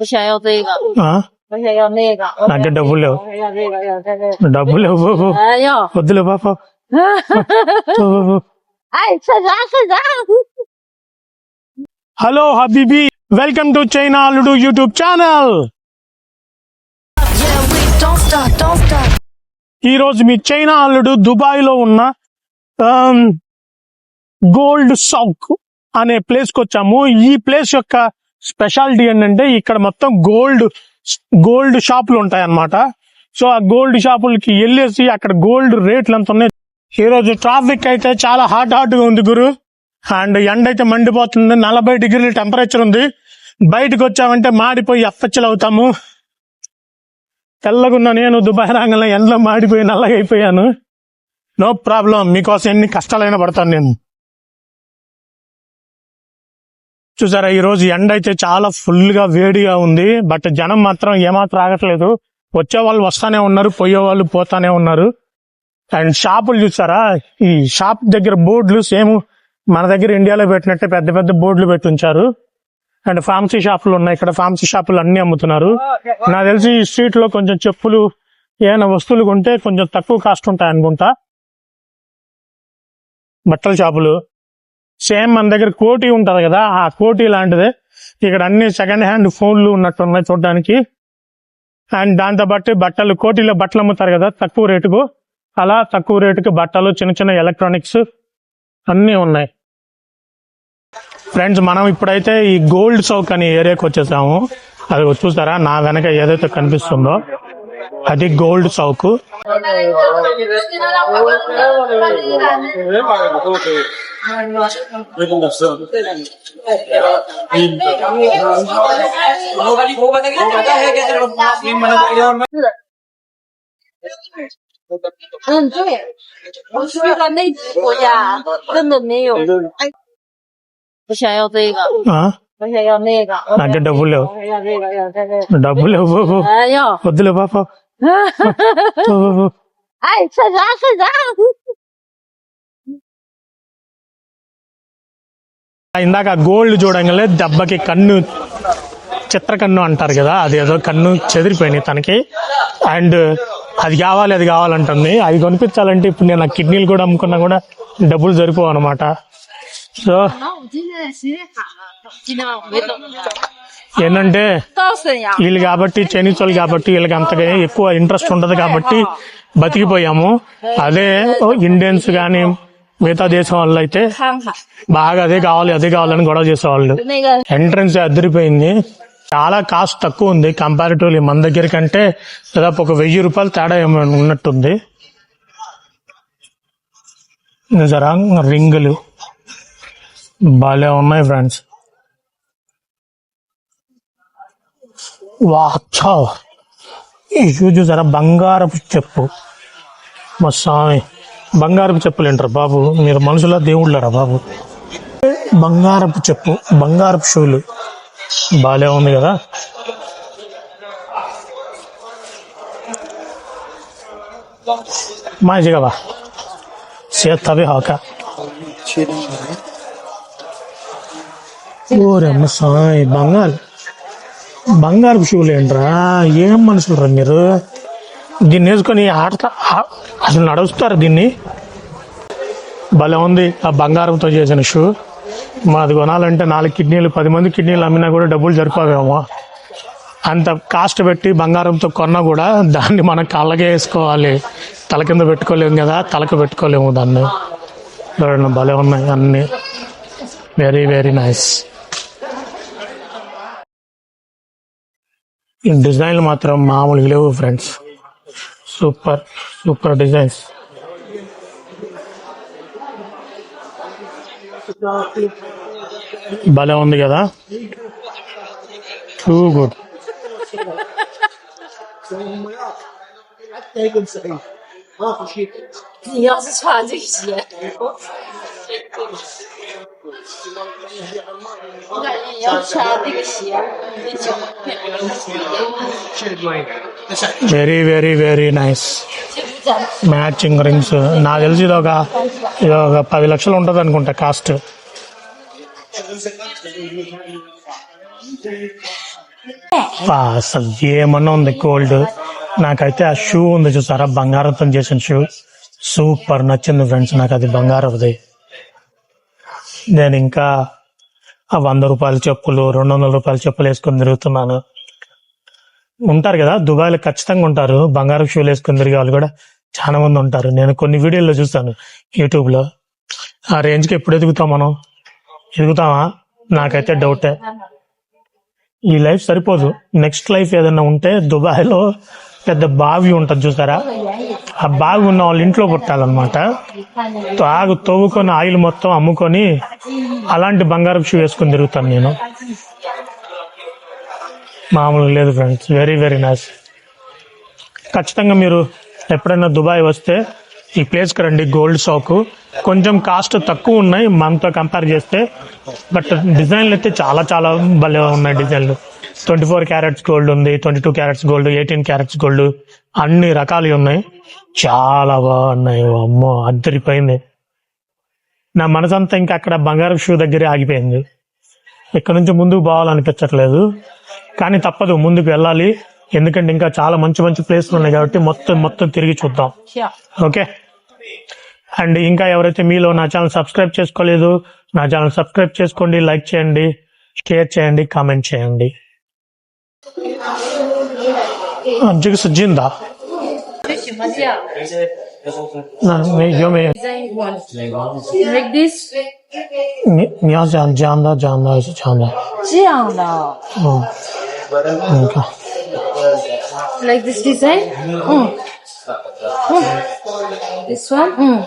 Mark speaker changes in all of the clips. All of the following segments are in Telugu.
Speaker 1: 不想要这个，
Speaker 2: ఆ?
Speaker 1: 我想要那个，我
Speaker 2: నాకు డబ్బులు లేవు
Speaker 1: 想要这个，要这个。
Speaker 2: డబ్బులు లేవు బాబు
Speaker 1: 哎呦，
Speaker 2: వద్దులే బాబు
Speaker 1: 哎，吃啥吃啥？
Speaker 2: hello habibi welcome to China Alludu YouTube channel
Speaker 1: Yeah, we don't stop, don't stop.
Speaker 2: ఈ రోజు మీ చైనా అల్లుడు దుబాయ్ లో ఉన్న గోల్డ్ సౌక్ అనే ప్లేస్ కి వచ్చాము ఈ ప్లేస్ యొక్క స్పెషాలిటీ ఏంటంటే ఇక్కడ మొత్తం గోల్డ్ గోల్డ్ షాపులు ఉంటాయి అన్నమాట సో ఆ గోల్డ్ షాపులకి వెళ్ళేసి అక్కడ గోల్డ్ రేట్లు ఎంత ఉన్నాయి? ఈ రోజు ట్రాఫిక్ అయితే చాలా హాట్ హాట్గా ఉంది గురు. అండ్ ఎండ అయితే మండిపోతుంది నలభై డిగ్రీల టెంపరేచర్ ఉంది. బయటకు వచ్చామంటే మాడిపోయి ఎఫ్హెచ్లు అవుతాము. తెల్లగున్న నేను దుబాయ్ రాగల ఎండలో మాడిపోయి నల్లగా అయిపోయాను. నో ప్రాబ్లం మీకోసం ఎన్ని కష్టాలైనా పడతాను నేను. చూసారా ఈ రోజు ఎండ అయితే చాలా ఫుల్గా వేడిగా ఉంది. బట్ జనం మాత్రం ఏమాత్రం ఆగట్లేదు. వచ్చే వాళ్ళు వస్తానే ఉన్నారు పోయే వాళ్ళు పోతానే ఉన్నారు. అండ్ షాపులు చూసారా ఈ షాప్ దగ్గర బోర్డులు సేమ్ మన దగ్గర ఇండియాలో పెట్టినట్టే పెద్ద పెద్ద బోర్డులు పెట్టి ఉంచారు అండ్ ఫార్మసీ షాపులు ఉన్నాయి. ఇక్కడ ఫార్మసీ షాపులు అన్ని అమ్ముతున్నారు. నాకు తెలిసి ఈ స్ట్రీట్లో కొంచెం చెప్పులు ఏమైనా వస్తువులు కొంటే కొంచెం తక్కువ కాస్ట్ ఉంటాయి అనుకుంటా బట్టల షాపులు. సేమ్ మన దగ్గర కోటి ఉంటుంది కదా ఆ కోటి లాంటిదే. ఇక్కడ అన్ని సెకండ్ హ్యాండ్ ఫోన్లు ఉన్నట్టు ఉన్నాయి చూడడానికి. అండ్ దాంతో బట్టి బట్టలు కోటిలో బట్టలు అమ్ముతారు కదా తక్కువ రేటుకు. అలా తక్కువ రేటుకి బట్టలు చిన్న చిన్న ఎలక్ట్రానిక్స్ అన్నీ ఉన్నాయి. ఫ్రెండ్స్ మనం ఇప్పుడైతే ఈ గోల్డ్ చౌక్ అనే ఏరియాకి వచ్చేసాము. అది చూసారా? నా వెనక ఏదైతే కనిపిస్తుందో అది గోల్డ్ చౌక్
Speaker 1: 嗯，对，我去了那几国家，根本没有。不想要这个，
Speaker 2: ఆ?
Speaker 1: 我想要那个，我
Speaker 2: నాకు డబ్బులు లేవు
Speaker 1: 想要这个，要这个。
Speaker 2: డబ్బులు లేవు బాబు
Speaker 1: 哎呦，
Speaker 2: వద్దులే బాబు
Speaker 1: 哎，吃啥吃啥？
Speaker 2: ఇందాక గోల్డ్ చూడంగానే దెబ్బకి కన్ను చిత్రకన్ను అంటారు కదా అది ఏదో కన్ను చెదిరిపోయినాయి తనకి. అండ్ అది కావాలి అది కావాలంటుంది. అది కొనిపించాలంటే ఇప్పుడు నేను కిడ్నీలు కూడా అమ్ముకున్నా కూడా డబ్బులు సరిపోవు అనమాట సో ఏంటంటే వీళ్ళు కాబట్టి చైనీస్ వాళ్ళు కాబట్టి వీళ్ళకి అంతగా ఎక్కువ ఇంట్రెస్ట్ ఉండదు కాబట్టి బతికిపోయాము. అదే ఇండియన్స్ కానీ మిగతా దేశం వాళ్ళు అయితే బాగా అదే కావాలి అదే కావాలని గొడవ చేసేవాళ్ళు. ఎంట్రన్స్ అదిరిపోయింది. చాలా కాస్ట్ తక్కువ ఉంది. కంపారిటివ్లీ మన దగ్గర కంటే దాదాపు ఒక వెయ్యి రూపాయలు తేడా ఉన్నట్టుంది. జరా రింగులు భలే ఉన్నాయి ఫ్రెండ్స్. వాచ్ ఈ షూ చూసారా బంగారపు చెప్పు. మా స్వామి. బంగారపు చెప్పులు అంటారు బాబు? మీరు మనుషుల దేవుళ్ళరా బాబు? బంగారపు చెప్పు బంగారపు షూలు. బాలే ఉంది కదా? మా కదా చేస్తావి హాక. ఓరమ్మ సాయి బంగారు. బంగారపు షూలు ఏంట్రా? ఏం మనుషులు రా మీరు? దీన్ని వేసుకొని ఆడతా అసలు నడుస్తారు దీన్ని. భలే ఉంది ఆ బంగారంతో చేసిన షూ. మాది కొనాలంటే నాలుగు కిడ్నీలు పది మంది కిడ్నీలు అమ్మినా కూడా డబ్బులు సరిపోవేమో. అంత కాస్ట్ పెట్టి బంగారంతో కొన్నా కూడా దాన్ని మనం కళ్ళకే వేసుకోవాలి. తల కింద పెట్టుకోలేము కదా తలకు పెట్టుకోలేము దాన్ని. చూడండి భలే ఉన్నాయి అన్ని. వెరీ వెరీ నైస్ ఈ డిజైన్లు మాత్రం మామూలుగా లేవు ఫ్రెండ్స్ సూపర్ సూపర్ డిజైన్స్ భలే ఉంది కదా?
Speaker 1: Too good Ja, das war nicht. 我感觉你要穿这个鞋，你的脚变得
Speaker 2: very very very nice
Speaker 1: 这不咱
Speaker 2: matching rings నాకు తెలిసి ఇది ఒక ఇది ఒక పది లక్షలు ఉంటుంది అనుకుంటా కాస్ట్ ఆ, అసలు ఏమన్నా ఉంది గోల్డ్ నాకైతే ఆ షూ ఉంది చూసారా బంగారంతో చేసిన షూ సూపర్ నచ్చింది ఫ్రెండ్స్ నాకు అది బంగారది నేను ఇంకా ఆ వంద రూపాయల చెప్పులు రెండు వందల రూపాయల చెప్పులు వేసుకొని తిరుగుతున్నాను. ఉంటారు కదా దుబాయ్లో ఖచ్చితంగా ఉంటారు. బంగారు షూలు వేసుకొని తిరిగే వాళ్ళు కూడా చాలా మంది ఉంటారు. నేను కొన్ని వీడియోల్లో చూస్తాను యూట్యూబ్లో ఆ రేంజ్కి ఎప్పుడు ఎదుగుతాం మనం? ఎదుగుతామా? నాకైతే డౌటే. ఈ లైఫ్ సరిపోదు. నెక్స్ట్ లైఫ్ ఏదైనా ఉంటే దుబాయ్లో పెద్ద బావి ఉంటుంది చూసారా? ఆ బాగు ఉన్న వాళ్ళ ఇంట్లో పుట్టాలన్నమాట. తాగు తవ్వుకొని ఆయిల్ మొత్తం అమ్ముకొని అలాంటి బంగారం షూ వేసుకొని తిరుగుతాను నేను. మామూలుగా లేదు ఫ్రెండ్స్ వెరీ వెరీ నైస్ ఖచ్చితంగా మీరు ఎప్పుడైనా దుబాయ్ వస్తే ఈ ప్లేస్కి రండి గోల్డ్ షాక్ కొంచెం కాస్ట్ తక్కువ ఉన్నాయి మనతో కంపేర్ చేస్తే. బట్ డిజైన్లు అయితే చాలా చాలా భలే ఉన్నాయి డిజైన్లు ట్వంటీ ఫోర్ క్యారెట్స్ గోల్డ్ ఉంది twenty two carats gold eighteen carats gold అన్ని రకాలు ఉన్నాయి. చాలా బాగున్నాయి అమ్మో అద్దరిపోయింది. నా మనసంతా ఇంకా అక్కడ బంగారం షూ దగ్గరే ఆగిపోయింది. ఇక్కడ నుంచి ముందుకు పోవాలనిపించట్లేదు. కానీ తప్పదు ముందుకు వెళ్ళాలి. ఎందుకంటే ఇంకా చాలా మంచి మంచి ప్లేస్లు ఉన్నాయి కాబట్టి మొత్తం మొత్తం తిరిగి చూద్దాం. ఓకే? అండ్ ఇంకా ఎవరైతే మీలో నా ఛానల్ సబ్స్క్రైబ్ చేసుకోలేదు నా ఛానల్ సబ్స్క్రైబ్ చేసుకోండి లైక్ చేయండి షేర్ చేయండి కామెంట్ చేయండి. 嗯，这个是近的。
Speaker 1: 最喜欢这样。
Speaker 2: 那没有没有。
Speaker 1: Like this？
Speaker 2: 你你要讲这样的，这样的还是这样的？
Speaker 1: 这样的。
Speaker 2: 嗯，你看。
Speaker 1: Like this design？嗯。嗯。This one？嗯。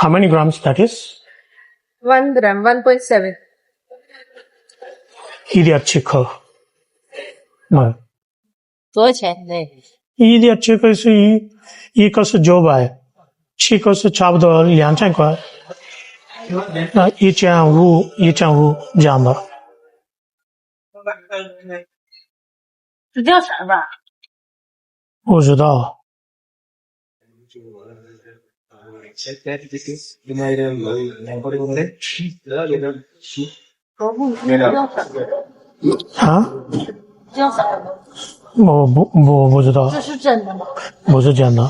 Speaker 2: How many grams that is?
Speaker 1: ，one gram, one point seven，
Speaker 2: 一点七克。嗯，
Speaker 1: 多少钱呢？
Speaker 2: 一点七克是一一个是九百，七个是差不多两千块。那一千五，一千五这样的。
Speaker 1: 是这色吧？
Speaker 2: 不知道，啊，
Speaker 1: 这样色吗？
Speaker 2: 我不我不知道，
Speaker 1: 这是真的吗？
Speaker 2: 不是真的。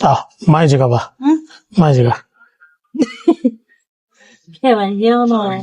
Speaker 2: 啊，买这个吧，
Speaker 1: 嗯，
Speaker 2: 买这个。
Speaker 1: 开玩笑呢。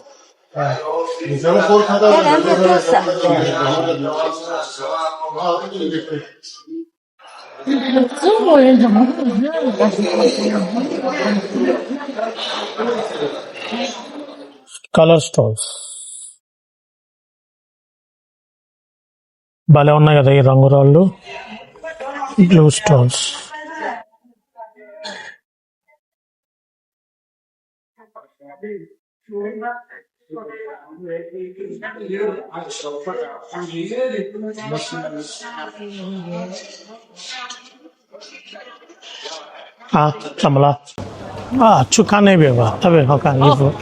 Speaker 2: colour stones భలే ఉన్నాయి కదా ఈ రంగురాళ్ళు బ్లూ స్టోన్స్ Thank 啊，怎么了？啊，去看那边吧，那边好看衣服。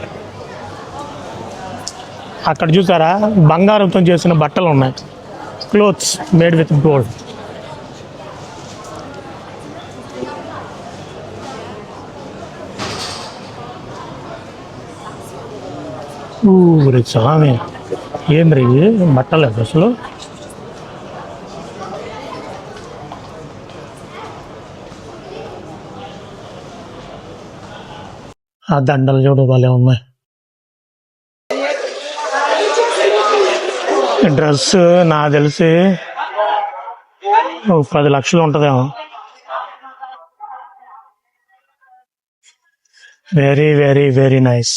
Speaker 2: అక్కడ చూసారా బంగారంతో చేసిన బట్టలు ఉన్నాయి క్లోత్స్ మేడ్ విత్ గోల్డ్ ఊరి స్వామి. ఏంద్రీ మట్టలేదు అసలు ఆ దండలు చూడు భలే ఉన్నాయి. డ్రెస్ నా తెలిసి ఓ పది లక్షలు ఉంటుందేమో. వెరీ వెరీ వెరీ నైస్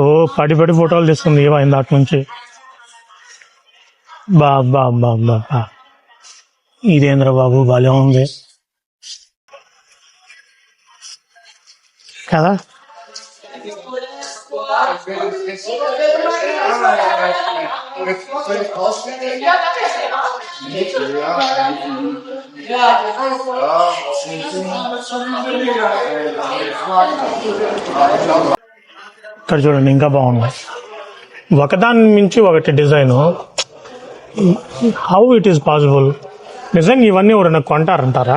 Speaker 2: ఓ పడి పడి ఫోటోలు తీసుకుంది. ఇవా అటు నుంచి. బా బా బా బా బా. ఇదేంద్ర బాబు భలే ఉంది. కదా? ఇక్కడ చూడండి ఇంకా బాగున్నాయి ఒకదాని మించి ఒకటి design. How it is possible? నిజంగా ఇవన్నీ ఎవరైనా కొంటారంటారా?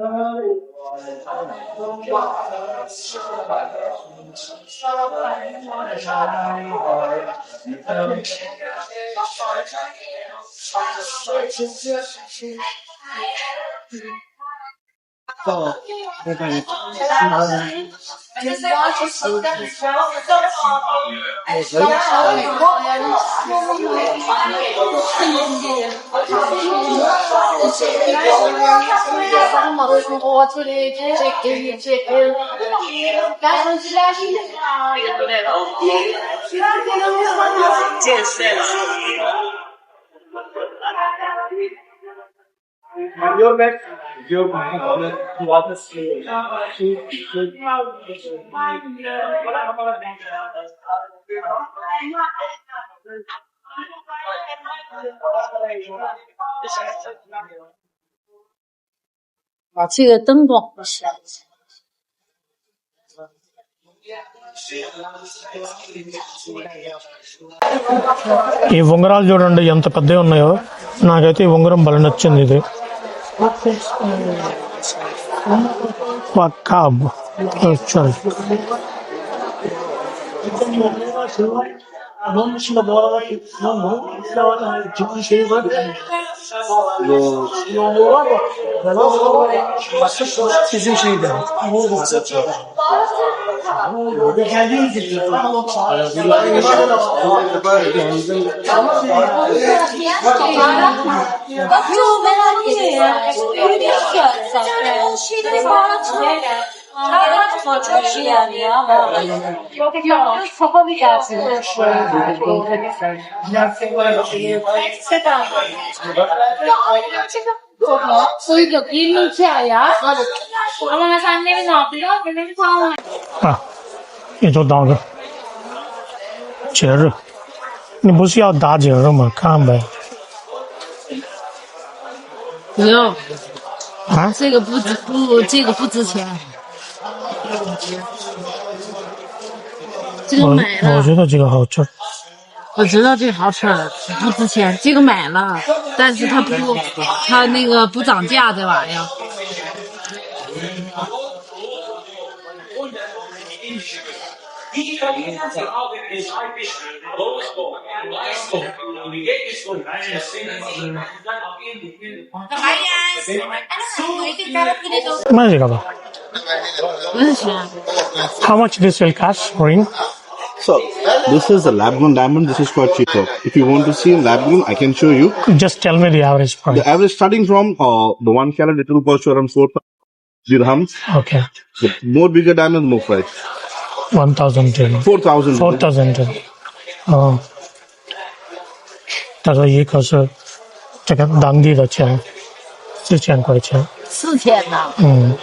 Speaker 2: 到那个，嗯。
Speaker 1: Yapamazsın o atölyeye gidecek, gelecek. Ben öncüler değilim. Cinsel.
Speaker 3: Your back. Your water sleep.
Speaker 4: 아, 把这个灯光起来。
Speaker 2: ఈ ఉంగరాలు చూడండి ఎంత పెద్దవి ఉన్నాయో నాకైతే ఈ ఉంగరం భలే నచ్చింది ఇది Macabo, eu
Speaker 3: te Onun
Speaker 1: dışında bu aralar Müslüman mı? Müslüman hani kimin şeyi var ya. Yoğunluğu var
Speaker 3: ya. Ben o zaman başka
Speaker 5: bizim şeyde.
Speaker 3: Bu bu.
Speaker 5: Orada kendi izliyor.
Speaker 1: Bakıyor merak ediyor. Bunu bir şey söylesem. Şeyleri bağlatıyor.
Speaker 2: 啊，你就当个节日。你不是要打节日吗？看呗。
Speaker 1: 不用，
Speaker 2: 啊，
Speaker 1: 这个不值不，这个不值钱。这个
Speaker 2: 我
Speaker 1: 买了，
Speaker 2: 我觉得这个好吃。
Speaker 1: 我知道这个好吃，不值钱。这个买了，但是它不，它那个不涨价，这玩意儿。He in
Speaker 2: How much this will cost for?
Speaker 6: So this is a lab grown diamond. This is quite cheaper. If you want to see a lab grown, I can show you.
Speaker 2: Just tell me the average price.
Speaker 6: The average starting from uh, the one carat, it will cost you around four dirhams.
Speaker 2: Okay.
Speaker 6: The more bigger diamond, more price.
Speaker 2: one thousand ten.
Speaker 6: Four thousand.
Speaker 2: Four thousand ten. 哦，他说一颗是这个当地的钱，四千块钱。
Speaker 1: 四千呢。
Speaker 2: 嗯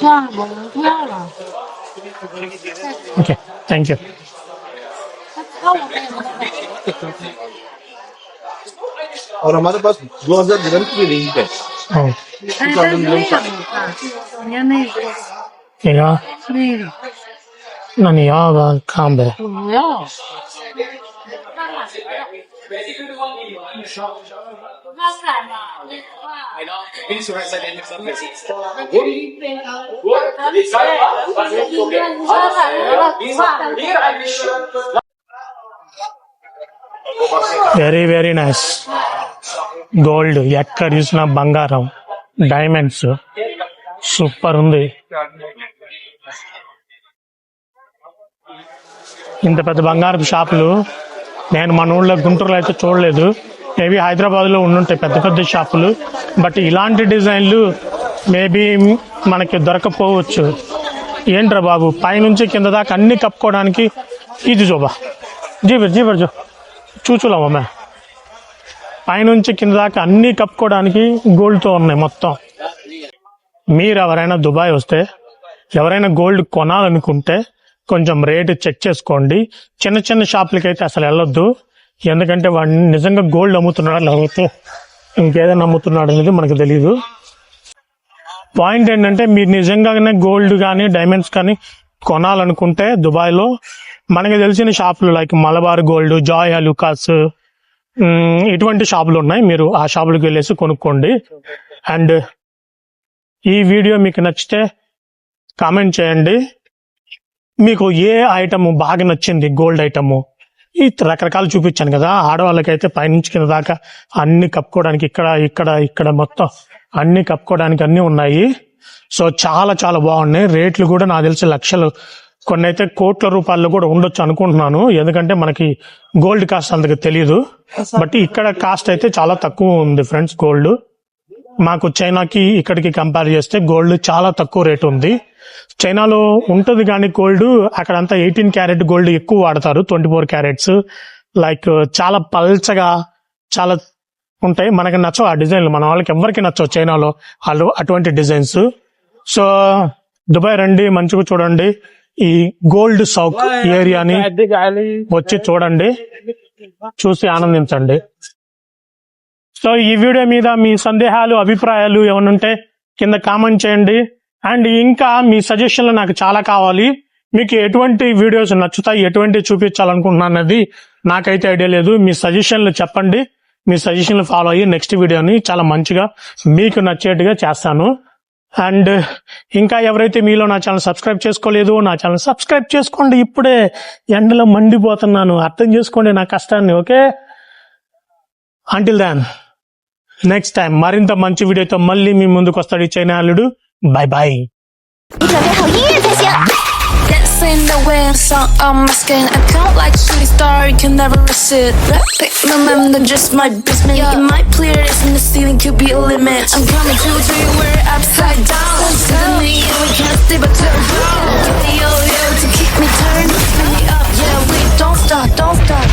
Speaker 1: 算了，我们不要了。
Speaker 2: ，OK，Thank you。
Speaker 1: 那我们
Speaker 6: और हमारे पास दो हजार dirham की रेंज है
Speaker 2: Ja. Flyga. Men jag kan
Speaker 1: det. Ja.
Speaker 2: Very very nice gold ఎక్కడ చూసిన బంగారం డైమండ్స్ సూపర్ ఉంది ఇంత పెద్ద బంగారపు షాపులు నేను మన ఊళ్ళో గుంటూరులో అయితే చూడలేదు. మేబీ హైదరాబాద్లో ఉండుంటాయి పెద్ద పెద్ద షాపులు. బట్ ఇలాంటి డిజైన్లు మేబీ మనకి దొరకపోవచ్చు. ఏంట్రా బాబు పైనుంచి కింద దాకా అన్ని కప్పుకోవడానికి ఇది జోబా జీబర్ జీబర్ జో చూచులామా మే పైనుంచి కింద దాకా అన్ని కప్పుకోవడానికి గోల్డ్తో ఉన్నాయి మొత్తం. మీరు ఎవరైనా దుబాయ్ వస్తే ఎవరైనా గోల్డ్ కొనాలనుకుంటే కొంచెం రేటు చెక్ చేసుకోండి. చిన్న చిన్న షాపులకి అయితే అసలు వెళ్ళొద్దు. ఎందుకంటే వాడిని నిజంగా గోల్డ్ అమ్ముతున్నాడా లేకపోతే ఇంకేదైనా అమ్ముతున్నాడు అనేది మనకు తెలియదు పాయింట్ ఏంటంటే మీరు నిజంగానే గోల్డ్ కానీ డైమండ్స్ కానీ కొనాలనుకుంటే దుబాయ్లో మనకి తెలిసిన షాపులు లైక్ మలబార్ గోల్డ్ జాయ్ అలుకాస్ ఇటువంటి షాపులు ఉన్నాయి. మీరు ఆ షాపులకు వెళ్ళేసి కొనుక్కోండి. అండ్ ఈ వీడియో మీకు నచ్చితే కామెంట్ చేయండి. మీకు ఏ ఐటమ్ బాగా నచ్చింది? Gold item. ఈ రకరకాలు చూపించాను కదా ఆడవాళ్ళకైతే పైనుంచి కింద దాకా అన్ని కప్పుకోవడానికి ఇక్కడ ఇక్కడ ఇక్కడ మొత్తం అన్ని కప్పుకోవడానికి అన్ని ఉన్నాయి. సో చాలా చాలా బాగున్నాయి. రేట్లు కూడా నాకు తెలిసి లక్షలు కొన్ని అయితే కోట్ల రూపాయల్లో కూడా ఉండొచ్చు అనుకుంటున్నాను. ఎందుకంటే మనకి గోల్డ్ కాస్ట్ అంతకు తెలియదు బట్ ఇక్కడ కాస్ట్ అయితే చాలా తక్కువ ఉంది ఫ్రెండ్స్ గోల్డ్. మాకు చైనాకి ఇక్కడికి కంపేర్ చేస్తే గోల్డ్ చాలా తక్కువ రేట్ ఉంది. చైనాలో ఉంటది కానీ గోల్డ్ అక్కడంతా ఎయిటీన్ క్యారెట్ గోల్డ్ ఎక్కువ వాడతారు ట్వంటీ ఫోర్ క్యారెట్స్ లైక్ చాలా పల్చగా చాలా ఉంటాయి. మనకి నచ్చవు ఆ డిజైన్లు. మన వాళ్ళకి ఎవరికి నచ్చవు చైనాలో వాళ్ళు అటువంటి డిజైన్స్. సో దుబాయ్ రండి మంచిగా చూడండి. ఈ గోల్డ్ సౌక్ ఏరియాని వచ్చి చూడండి. చూసి ఆనందించండి. సో ఈ వీడియో మీద మీ సందేహాలు అభిప్రాయాలు ఏమైనా ఉంటే కింద కామెంట్ చేయండి. అండ్ ఇంకా మీ సజెషన్లు నాకు చాలా కావాలి. మీకు ఎటువంటి వీడియోస్ నచ్చుతాయి ఎటువంటి చూపించాలనుకుంటున్నాను అన్నది నాకైతే ఐడియా లేదు. మీ సజెషన్లు చెప్పండి. మీ సజెషన్లు ఫాలో అయ్యి నెక్స్ట్ వీడియోని చాలా మంచిగా మీకు నచ్చేట్టుగా చేస్తాను. అండ్ ఇంకా ఎవరైతే మీలో నా ఛానల్ సబ్స్క్రైబ్ చేసుకోలేదు నా ఛానల్ సబ్స్క్రైబ్ చేసుకోండి. ఇప్పుడే ఎండలో మండిపోతున్నాను. అర్థం చేసుకోండి నా కష్టాన్ని okay? Until then next time మరింత మంచి వీడియోతో మళ్ళీ మీ ముందుకు వస్తాడు ఈ చైనా అల్లుడు
Speaker 7: bye
Speaker 8: in the wind, sun on my skin. I count like shooting star, you can never resist. Pick my mind, I'm just my basement. Yeah. It might clear this in the ceiling, could be a limit. I'm coming to do you, we're upside down. To me, we can't stay but turn down. Give me your yo to keep me turned, me up. Yeah, we don't stop, don't stop.